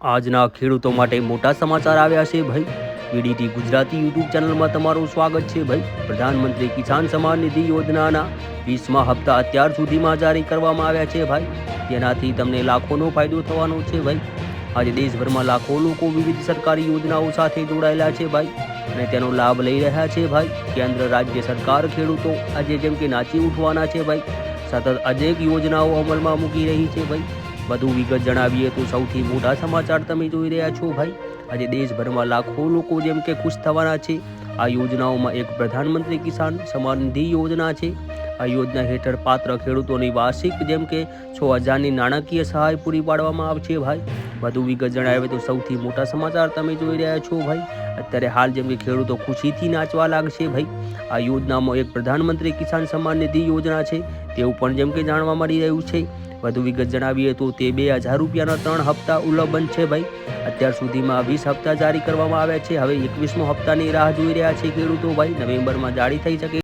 આજના ખેડૂતો માટે મોટા સમાચાર આવ્યા છે ભાઈ. પીડીટી ગુજરાતી યુટ્યુબ ચેનલમાં તમારું સ્વાગત છે ભાઈ. પ્રધાનમંત્રી કિસાન સન્માન નિધિ યોજનાના વીસમા હપ્તા અત્યાર સુધીમાં જારી કરવામાં આવ્યા છે ભાઈ. તેનાથી તમને લાખોનો ફાયદો થવાનો છે ભાઈ. આજે દેશભરમાં લાખો લોકો વિવિધ સરકારી યોજનાઓ સાથે જોડાયેલા છે ભાઈ. અને તેનો લાભ લઈ રહ્યા છે ભાઈ. કેન્દ્ર રાજ્ય સરકાર ખેડૂતો આજે જેમ કે નાચી ઉઠવાના છે ભાઈ. સતત અનેક યોજનાઓ અમલમાં મૂકી રહી છે ભાઈ. વધુ વિગત જણાવીએ તો સૌથી મોટા સમાચાર તમે જોઈ રહ્યા છો ભાઈ. આજે દેશભરમાં લાખો લોકો જેમ કે ખુશ થવાના છે. આ યોજનાઓમાં એક પ્રધાનમંત્રી કિસાન સમાન નિધિ યોજના છે. આ યોજના હેઠળ પાત્ર ખેડૂતોની વાર્ષિક જેમ કે છ હજારની નાણાકીય સહાય પૂરી પાડવામાં આવશે ભાઈ. વધુ વિગત જણાવે તો સૌથી મોટા સમાચાર તમે જોઈ રહ્યા છો ભાઈ. અત્યારે હાલ જેમ કે ખેડૂતો ખુશીથી નાચવા લાગશે ભાઈ. આ યોજનામાં એક પ્રધાનમંત્રી કિસાન સન્માન નિધિ યોજના છે. તેવું પણ જેમ કે જાણવા મળી રહ્યું છે. વધુ વિગત જણાવીએ તો તે બે હજાર રૂપિયાના ત્રણ હપ્તા ઉલ્લંઘન છે ભાઈ. અત્યાર સુધીમાં વીસ હપ્તા જારી કરવામાં આવ્યા છે. હવે એકવીસમો હપ્તાની રાહ જોઈ રહ્યા છે ખેડૂતો ભાઈ. નવેમ્બરમાં જારી થઈ શકે